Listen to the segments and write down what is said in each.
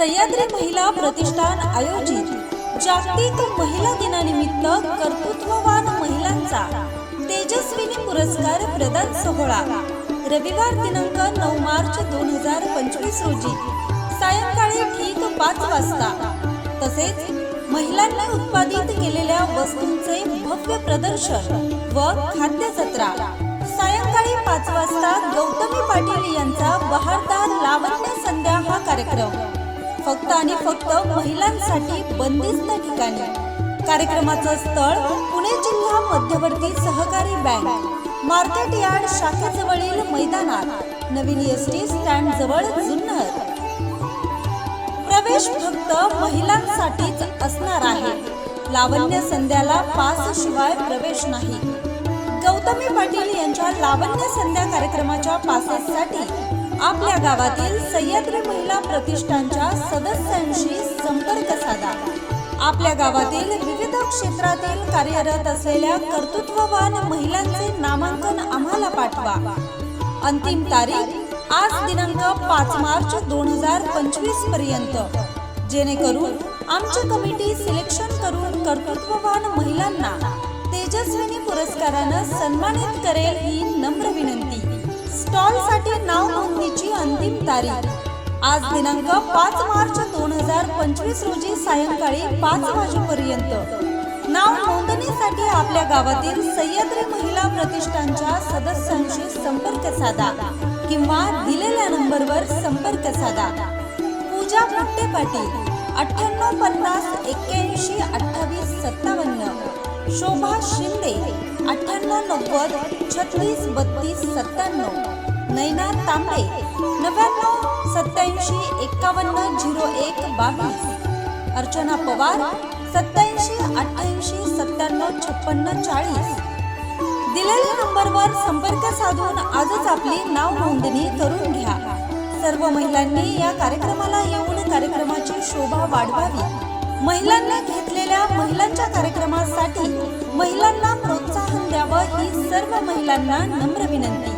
सह्याद्री महिला प्रतिष्ठान आयोजित जागतिक महिला दिनानिमित्त कर्तृत्ववान महिलांचा तेजस्विनी पुरस्कार प्रदान सोहळा. रविवार दिनांक नऊ मार्च दोन हजार पंचवीस रोजी सायंकाळी ठीक पाच वाजता. तसेच महिलांनी उत्पादित केलेल्या वस्तूंचे भव्य प्रदर्शन व खाद्य सत्रा सायंकाळी पाच वाजता गौतमी पाटील यांचा बहारदार लावण्य संध्या हा कार्यक्रम. फक्त आणि फक्त महिलांसाठी बंदिस्त ठिकाणी. कार्यक्रमाचं स्थळ पुणे जिल्हा मध्यवर्ती सहकारी बँक. मार्केट यार्ड शाखेजवळील मैदानात. नवीन एस टी स्टँड जवळ जुन्नर. प्रवेश फक्त महिलांसाठीच असणार आहे. लावण्य संध्याला पास शिवाय प्रवेश नाही. गौतमी पाटील यांच्या लावण्य संध्या कार्यक्रमाच्या पासेससाठी आपल्या गावातील सह्याद्री महिला प्रतिष्ठानच्या सदस्यांशी संपर्क साधा. आपल्या गावातील विविध क्षेत्रातील कार्यरत असलेल्या कर्तृत्ववान महिलांचे नामांकन आम्हाला पाठवा. अंतिम तारीख आज दिनांक पाच मार्च दोन हजार पंचवीसपर्यंत. जेणेकरून आमची कमिटी सिलेक्शन करून कर्तृत्ववान महिलांना तेजस्विनी पुरस्कारानं सन्मानित करेल ही नम्र विनंती. स्टॉलसाठी नाव नोंदणीची अंतिम तारीख. आज दिनांक पाच मार्च दोन हजार पंचवीस रोजी सायंकाळी पाच वाजेपर्यंत. नाव नोंदणीसाठी आपल्या गावातील सह्याद्री महिला प्रतिष्ठानच्या सदस्यांशी संपर्क साधा किंवा दिलेल्या नंबरवर संपर्क साधा. पूजा पुट्टे पाटील अठ्ठ्याण्णव पन्नास एक्क्याऐंशी अठ्ठावीस सत्तावन्न. शोभा शिंदे अठ्ठ्याण्णव नव्वद छत्तीस बत्तीस सत्त्याण्णव. नैना तांबे नव्याण्णव सत्याऐंशी एकावन्न झिरो एक बावीस. अर्चना पवार सत्याऐंशी अठ्ठ्याऐंशी सत्त्याण्णव छप्पन्न चाळीस. दिलेल्या नंबरवर संपर्क साधून आजच आपली नाव नोंदणी करून घ्या. सर्व महिलांनी या कार्यक्रमाला येऊन कार्यक्रमाची शोभा वाढवावी. महिलांनी घेतलेल्या महिलांच्या कार्यक्रमासाठी महिलांना प्रोत्साहन द्यावं ही सर्व महिलांना नम्र विनंती.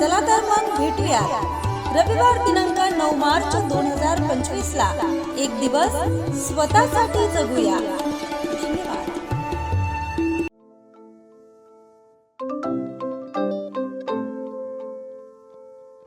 चला तर मग भेटूया. रविवार दिनांक नऊ मार्च दोन हजार पंचवीस ला एक दिवस स्वतःसाठी जगूया. धन्यवाद.